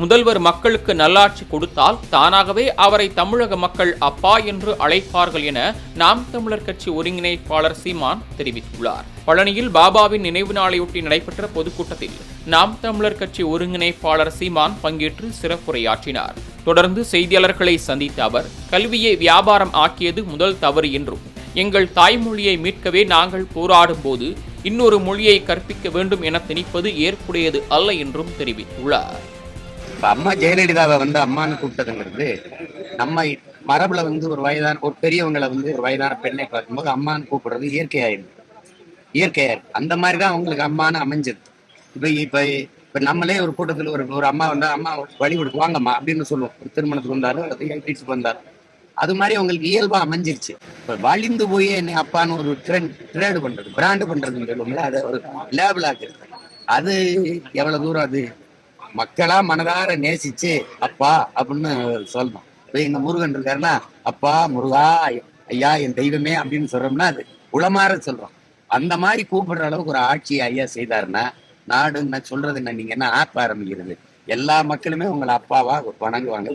முதல்வர் மக்களுக்கு நல்லாட்சி கொடுத்தால் தானாகவே அவரை தமிழக மக்கள் அப்பா என்று அழைப்பார்கள் என நாம் தமிழர் கட்சி ஒருங்கிணைப்பாளர் சீமான் தெரிவித்துள்ளார். பழனியில் பாபாவின் நினைவு நாளையொட்டி நடைபெற்ற பொதுக்கூட்டத்தில் நாம் தமிழர் கட்சி ஒருங்கிணைப்பாளர் சீமான் பங்கேற்று சிறப்புரையாற்றினார். தொடர்ந்து செய்தியாளர்களை சந்தித்த அவர் கல்வியை வியாபாரம் ஆக்கியது முதல் தவறு என்றும் எங்கள் தாய்மொழியை மீட்கவே நாங்கள் போராடும் போது இன்னொரு மொழியை கற்பிக்க வேண்டும் என திணிப்பது ஏற்புடையது அல்ல என்றும் தெரிவித்துள்ளார். இப்ப அம்மா ஜெயலலிதாவை வந்து அம்மான்னு கூப்பிட்டதுங்கிறது நம்ம மரபுல வந்து ஒரு வயதான ஒரு பெரியவங்களை வந்து ஒரு வயதான பெண்ணை பார்க்கும்போது அம்மான்னு கூப்பிடுறது இயற்கையாயிருக்கு இயற்கையாயிருக்கு அந்த மாதிரி தான் அவங்களுக்கு அம்மான்னு அமைஞ்சது. இப்ப இப்ப இப்ப நம்மளே ஒரு கூட்டத்துல ஒரு ஒரு அம்மா வந்தா அம்மா வழி கொடுத்து வாங்கம்மா அப்படின்னு சொல்லுவோம். ஒரு திருமணத்துக்கு வந்தாலும் அல்லது எயிட்டிஸ்க்கு வந்தாலும். அது மாதிரி அவங்களுக்கு இயல்பா அமைஞ்சிருச்சு. இப்ப வழிந்து போய் என்னை அப்பான்னு ஒரு ட்ரெண்ட் ட்ரேடு பண்றது பிராண்டு பண்றதுன்னு சொல்லுவோம்ல அதை ஒரு லேபிள் ஆக்குறது. அது எவ்வளவு தூரம் அது மக்களா மனதார நேசிச்சு அப்பா அப்படின்னு சொல்லணும். இப்போ எங்க முருகன் இருக்காருன்னா அப்பா முருகா ஐயா என் தெய்வமே அப்படின்னு சொல்றோம்னா அது உளமாற சொல்றோம். அந்த மாதிரி கூப்பிடுற அளவுக்கு ஒரு ஆட்சி ஐயா செய்தாருன்னா நாடு நான் சொல்றது என்ன? நீங்க என்ன ஆர்ப்ப ஆரம்பிக்கிறது? எல்லா மக்களுமே உங்களை அப்பாவா வணங்குவாங்க.